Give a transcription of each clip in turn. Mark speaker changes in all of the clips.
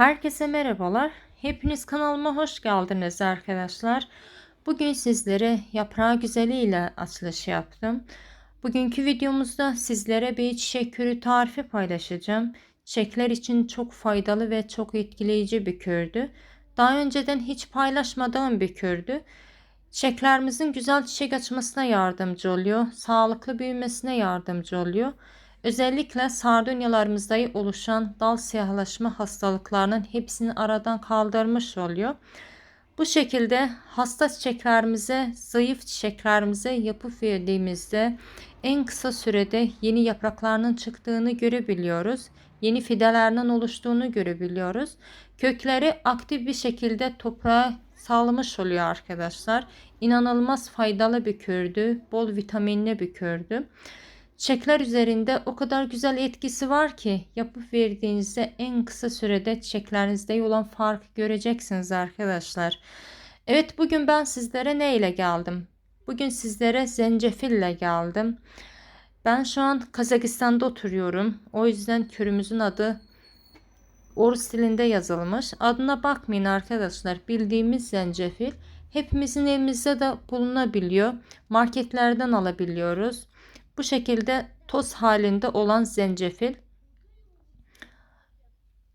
Speaker 1: Herkese merhabalar. Hepiniz kanalıma hoş geldiniz arkadaşlar. Bugün sizlere yaprağı güzeli ile açılış yaptım. Bugünkü videomuzda sizlere bir çiçek kürü tarifi paylaşacağım. Çiçekler için çok faydalı ve çok etkileyici bir kürdü. Daha önceden hiç paylaşmadığım bir kürdü. Çiçeklerimizin güzel çiçek açmasına yardımcı oluyor. Sağlıklı büyümesine yardımcı oluyor. Özellikle sardunyalarımızda oluşan dal siyahlaşma hastalıklarının hepsini aradan kaldırmış oluyor. Bu şekilde hasta çiçeklerimize, zayıf çiçeklerimize yapıp verdiğimizde en kısa sürede yeni yapraklarının çıktığını görebiliyoruz. Yeni fidelerinin oluştuğunu görebiliyoruz. Kökleri aktif bir şekilde toprağa sağlamış oluyor arkadaşlar. İnanılmaz faydalı bir kürdü. Bol vitaminli bir kürdü. Çiçekler üzerinde o kadar güzel etkisi var ki yapıp verdiğinizde en kısa sürede çiçeklerinizde olan farkı göreceksiniz arkadaşlar. Evet bugün ben sizlere ne ile geldim? Bugün sizlere zencefille geldim. Ben şu an Kazakistan'da oturuyorum. O yüzden körümüzün adı Orus dilinde yazılmış. Adına bakmayın arkadaşlar. Bildiğimiz zencefil. Hepimizin evimizde de bulunabiliyor. Marketlerden alabiliyoruz. Bu şekilde toz halinde olan zencefil.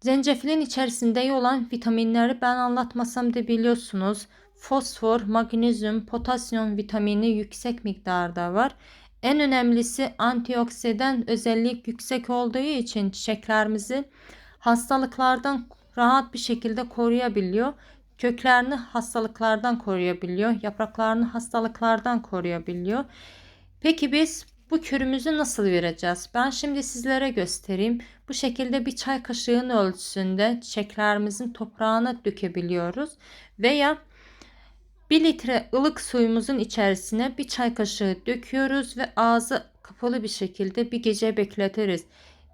Speaker 1: Zencefilin içerisinde olan vitaminleri ben anlatmasam da biliyorsunuz. Fosfor, magnezyum, potasyum vitamini yüksek miktarda var. En önemlisi antioksidan özellik yüksek olduğu için çiçeklerimizi hastalıklardan rahat bir şekilde koruyabiliyor. Köklerini hastalıklardan koruyabiliyor. Yapraklarını hastalıklardan koruyabiliyor. Peki biz bu kürümüzü nasıl vereceğiz? Ben şimdi sizlere göstereyim. Bu şekilde bir çay kaşığının ölçüsünde çiçeklerimizin toprağına dökebiliyoruz. Veya 1 litre ılık suyumuzun içerisine bir çay kaşığı döküyoruz ve ağzı kapalı bir şekilde bir gece bekletiriz.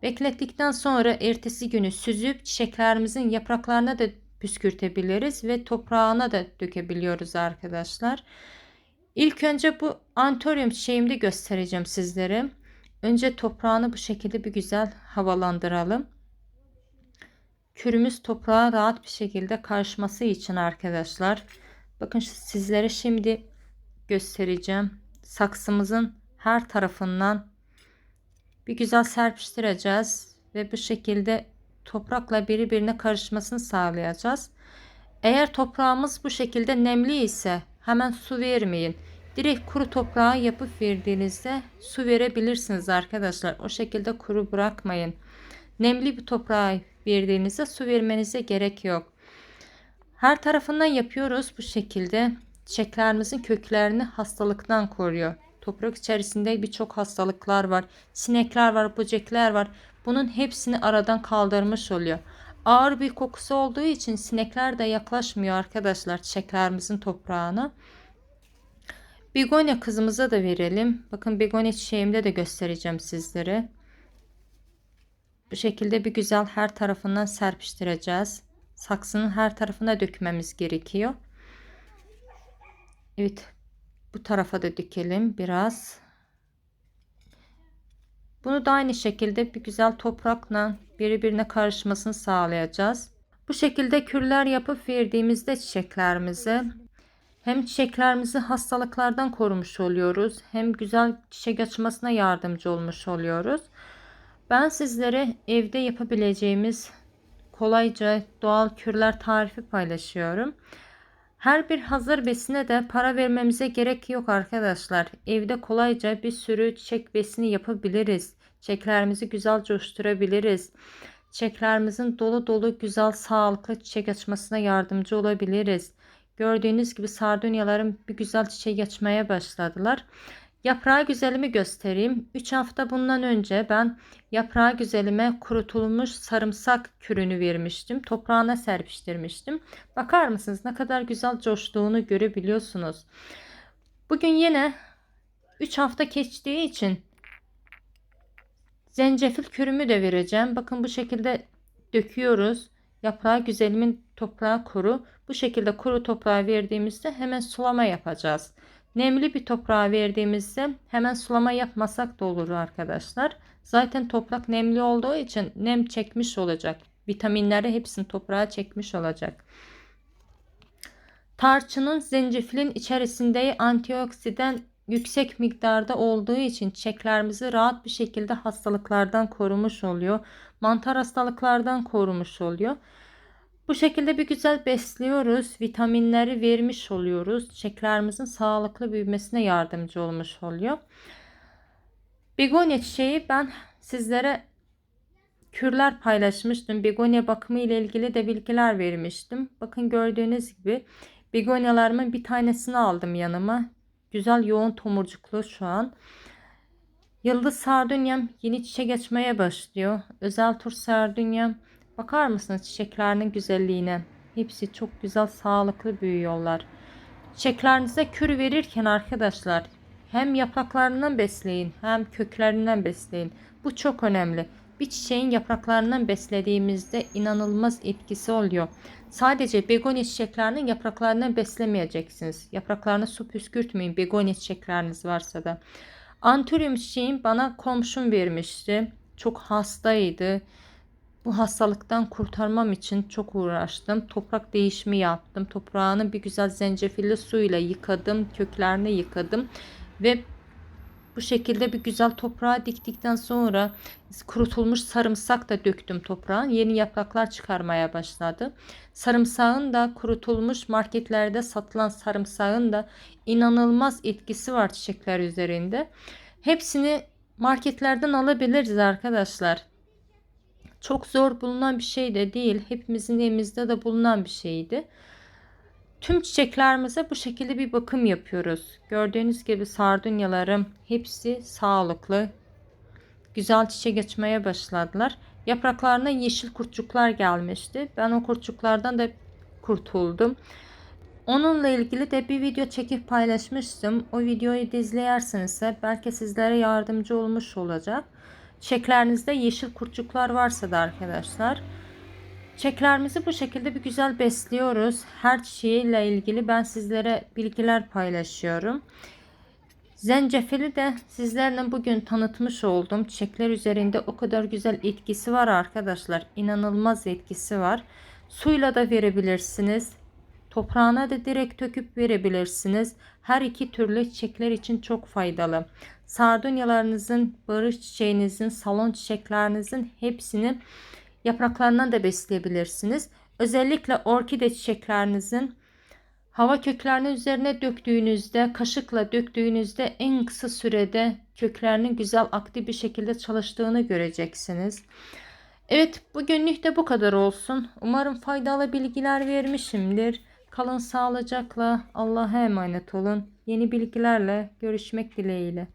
Speaker 1: Beklettikten sonra ertesi günü süzüp çiçeklerimizin yapraklarına da püskürtebiliriz ve toprağına da dökebiliyoruz arkadaşlar. İlk önce bu antorium çiçeğimde göstereceğim sizlere. Önce toprağını bu şekilde bir güzel havalandıralım. Kürümüz toprağa rahat bir şekilde karışması için arkadaşlar. Bakın sizlere şimdi göstereceğim. Saksımızın her tarafından bir güzel serpiştireceğiz ve bu şekilde toprakla birbirine karışmasını sağlayacağız. Eğer toprağımız bu şekilde nemli ise hemen su vermeyin. Direkt kuru toprağa yapıp verdiğinizde su verebilirsiniz arkadaşlar. O şekilde kuru bırakmayın. Nemli bir toprağa verdiğinizde su vermenize gerek yok. Her tarafından yapıyoruz bu şekilde. Çiçeklerimizin köklerini hastalıktan koruyor. Toprak içerisinde birçok hastalıklar var. Sinekler var, böcekler var. Bunun hepsini aradan kaldırmış oluyor. Ağır bir kokusu olduğu için sinekler de yaklaşmıyor arkadaşlar çiçeklerimizin toprağına. Begonya kızımıza da verelim. Bakın begonya çiçeğimde de göstereceğim sizlere. Bu şekilde bir güzel her tarafından serpiştireceğiz. Saksının her tarafına dökmemiz gerekiyor. Evet. Bu tarafa da dökelim biraz. Bunu da aynı şekilde bir güzel toprakla birbirine karışmasını sağlayacağız. Bu şekilde kürler yapıp verdiğimizde çiçeklerimize hem çiçeklerimizi hastalıklardan korumuş oluyoruz hem güzel çiçek açmasına yardımcı olmuş oluyoruz. Ben sizlere evde yapabileceğimiz kolayca doğal kürler tarifi paylaşıyorum. Her bir hazır besine de para vermemize gerek yok arkadaşlar. Evde kolayca bir sürü çiçek besini yapabiliriz. Çiçeklerimizi güzel coşturabiliriz. Çiçeklerimizin dolu dolu güzel sağlıklı çiçek açmasına yardımcı olabiliriz. Gördüğünüz gibi sardunyalarım bir güzel çiçek açmaya başladılar. Yaprağı güzelimi göstereyim. 3 hafta bundan önce ben yaprağı güzelime kurutulmuş sarımsak kürünü vermiştim. Toprağına serpiştirmiştim. Bakar mısınız ne kadar güzel coştuğunu görebiliyorsunuz. Bugün yine 3 hafta geçtiği için zencefil kürümü de vereceğim. Bakın bu şekilde döküyoruz. Yaprağı güzelimin toprağı kuru. Bu şekilde kuru toprağı verdiğimizde hemen sulama yapacağız. Nemli bir toprağa verdiğimizde hemen sulama yapmasak da olur arkadaşlar. Zaten toprak nemli olduğu için nem çekmiş olacak vitaminleri hepsini toprağa çekmiş olacak. Tarçının zencefilin içerisinde antioksidan yüksek miktarda olduğu için çiçeklerimizi rahat bir şekilde hastalıklardan korumuş oluyor. Mantar hastalıklardan korumuş oluyor. Bu şekilde bir güzel besliyoruz. Vitaminleri vermiş oluyoruz. Çiçeklerimizin sağlıklı büyümesine yardımcı olmuş oluyor. Begonya çiçeği ben sizlere kürler paylaşmıştım. Begonya bakımı ile ilgili de bilgiler vermiştim. Bakın gördüğünüz gibi begonyalarımın bir tanesini aldım yanıma. Güzel yoğun tomurcuklu şu an. Yıldız sardunyam yeni çiçek açmaya başlıyor. Özel tur sardunyam. Bakar mısınız çiçeklerinin güzelliğine? Hepsi çok güzel sağlıklı büyüyorlar. Çiçeklerinize kür verirken arkadaşlar hem yapraklarından besleyin hem köklerinden besleyin. Bu çok önemli. Bir çiçeğin yapraklarından beslediğimizde inanılmaz etkisi oluyor. Sadece begonya çiçeklerinin yapraklarından beslemeyeceksiniz. Yapraklarını su püskürtmeyin begonya çiçekleriniz varsa da. Anturium çiçeğim bana komşum vermişti. Çok hastaydı. Bu hastalıktan kurtarmam için çok uğraştım. Toprak değişimi yaptım. Toprağını bir güzel zencefilli suyla yıkadım. Köklerini yıkadım. Ve bu şekilde bir güzel toprağa diktikten sonra kurutulmuş sarımsak da döktüm toprağa. Yeni yapraklar çıkarmaya başladı. Sarımsağın da kurutulmuş marketlerde satılan sarımsağın da inanılmaz etkisi var çiçekler üzerinde. Hepsini marketlerden alabiliriz arkadaşlar. Çok zor bulunan bir şey de değil. Hepimizin evimizde de bulunan bir şeydi. Tüm çiçeklerimize bu şekilde bir bakım yapıyoruz. Gördüğünüz gibi sardunyalarım hepsi sağlıklı. Güzel çiçek açmaya başladılar. Yapraklarına yeşil kurtçuklar gelmişti. Ben o kurtçuklardan da kurtuldum. Onunla ilgili de bir video çekip paylaşmıştım. O videoyu da izleyerseniz belki sizlere yardımcı olmuş olacak. Çiçeklerinizde yeşil kurtçuklar varsa da arkadaşlar Çiçeklerimizi bu şekilde bir güzel besliyoruz. Her çiçeğiyle ilgili ben sizlere bilgiler paylaşıyorum. Zencefili de sizlerle bugün tanıtmış oldum. Çiçekler üzerinde o kadar güzel etkisi var arkadaşlar. İnanılmaz etkisi var. Suyla da verebilirsiniz. Toprağına da direkt döküp verebilirsiniz. Her iki türlü çiçekler için çok faydalı. Sardunyalarınızın, barış çiçeğinizin, salon çiçeklerinizin hepsini Yapraklarından da besleyebilirsiniz. Özellikle orkide çiçeklerinizin hava köklerini üzerine döktüğünüzde, kaşıkla döktüğünüzde en kısa sürede köklerinin güzel aktif bir şekilde çalıştığını göreceksiniz. Evet bugünlük de bu kadar olsun. Umarım faydalı bilgiler vermişimdir. Kalın sağlıcakla Allah'a emanet olun. Yeni bilgilerle görüşmek dileğiyle.